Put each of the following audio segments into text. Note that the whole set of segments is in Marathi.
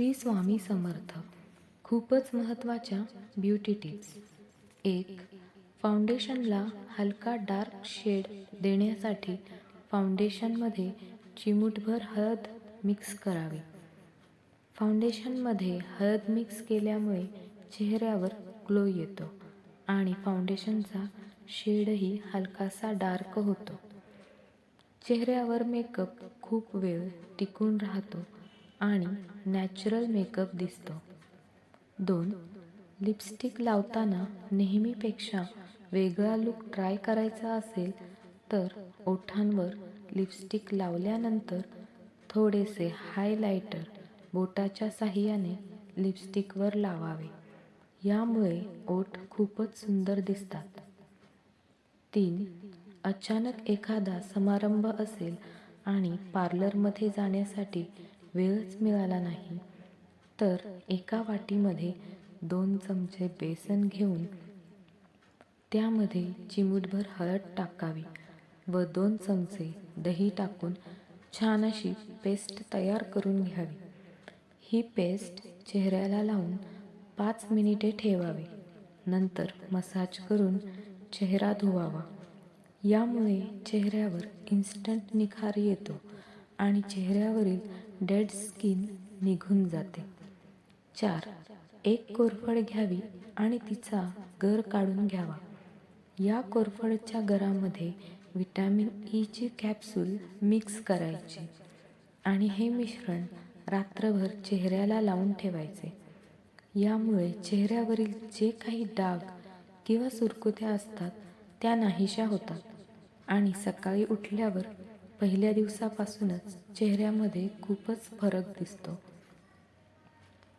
श्री स्वामी समर्थ. खूपच महत्त्वाच्या ब्युटी टिप्स एक फाउंडेशनला हलका डार्क शेड देण्यासाठी फाउंडेशनमध्ये चिमूटभर हळद मिक्स करावी. फाउंडेशनमध्ये हळद मिक्स केल्यामुळे चेहऱ्यावर ग्लो येतो आणि फाउंडेशनचा शेडही हलकासा डार्क होतो. चेहऱ्यावर मेकअप खूप वेळ टिकून राहतो. आणि नॅचरल मेकअप दिसतो. दोन लिपस्टिक लावताना नेहमीपेक्षा वेगळा लूक ट्राय करायचा असेल तर ओठांवर लिपस्टिक लावल्यानंतर थोडेसे हायलायटर बोटाच्या साहाय्याने लिपस्टिकवर लावावे. यामुळे ओठ खूपच सुंदर दिसतात. तीन अचानक एखादा समारंभ असेल आणि पार्लरमध्ये जाण्यासाठी वेळच मिळाला नाही. तर एका वाटीमध्ये दोन चमचे बेसन घेऊन त्यामध्ये चिमूटभर हळद टाकावी व दोन चमचे दही टाकून छान अशी पेस्ट तयार करून घ्यावी. ही पेस्ट चेहऱ्याला लावून पाच मिनिटे ठेवावी. नंतर मसाज करून चेहरा धुवावा. यामुळे चेहऱ्यावर इन्स्टंट निखार येतो आणि चेहऱ्यावरील डेड स्किन निघून जाते. चार एक कोरफड घ्यावी आणि तिचा गर काढून घ्यावा. या कोरफडच्या गरामध्ये विटॅमिन ईची e कॅप्सूल मिक्स करायची आणि हे मिश्रण रात्रभर चेहऱ्याला लावून ठेवायचे. यामुळे चेहऱ्यावरील जे काही डाग किंवा सुरकुत्या असतात त्या नाहीशा होतात आणि सकाळी उठल्यावर पहिल्या दिवसापासूनच चेहऱ्यामध्ये खूपच फरक दिसतो.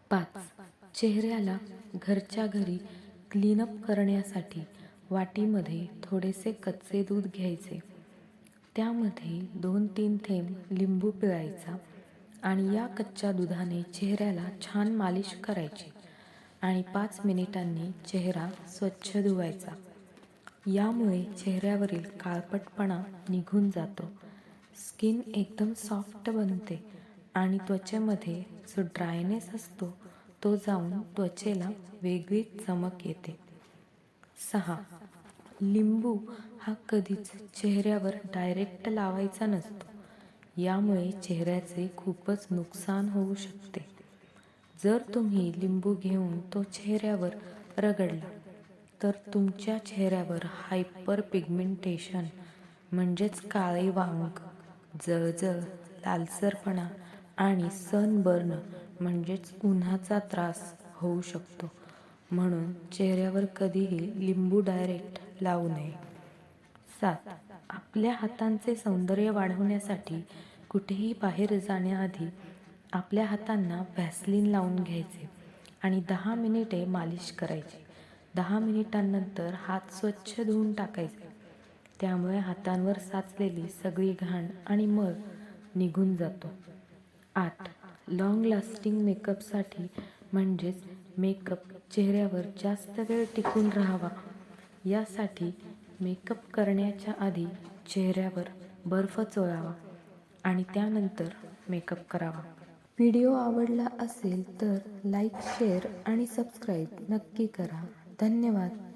पाच. चेहऱ्याला घरच्या घरी क्लीनअप करण्यासाठी वाटीमध्ये थोडेसे कच्चे दूध घ्यायचे. त्यामध्ये दोन तीन थेंब लिंबू पिळायचा आणि या कच्च्या दुधाने चेहऱ्याला छान मालिश करायची आणि पाच मिनिटांनी चेहरा स्वच्छ धुवायचा. यामुळे चेहऱ्यावरील काळपटपणा निघून जातो. स्किन एकदम सॉफ्ट बनते आणि त्वचेमध्ये जो ड्रायनेस असतो तो जाऊन त्वचेला वेगळीच चमक येते. सहा. लिंबू हा कधीच चेहऱ्यावर डायरेक्ट लावायचा नसतो. यामुळे चेहऱ्याचे खूपच नुकसान होऊ शकते. जर तुम्ही लिंबू घेऊन तो चेहऱ्यावर रगडला तर तुमच्या चेहऱ्यावर हायपर पिगमेंटेशन म्हणजेच काळे वांग जळजळ लालसरपणा आणि सनबर्न म्हणजेच उन्हाचा त्रास होऊ शकतो. म्हणून चेहऱ्यावर कधीही लिंबू डायरेक्ट लावू नये. सात. आपल्या हातांचे सौंदर्य वाढवण्यासाठी कुठेही बाहेर जाण्याआधी आपल्या हातांना व्हॅसलिन लावून घ्यायचे आणि दहा मिनिटे मालिश करायची. दहा मिनिटांनंतर हात स्वच्छ धुवून टाकायचे. त्यामुळे हातांवर साचलेली सगळी घाण आणि मळ निघून जातो. आठ लाँग लास्टिंग मेकअपसाठी म्हणजेच मेकअप चेहऱ्यावर जास्त वेळ टिकून राहावा. यासाठी मेकअप करण्याच्या आधी चेहऱ्यावर बर्फ चोळावा आणि त्यानंतर मेकअप करावा. व्हिडिओ आवडला असेल तर लाईक शेअर आणि सबस्क्राईब नक्की करा. धन्यवाद.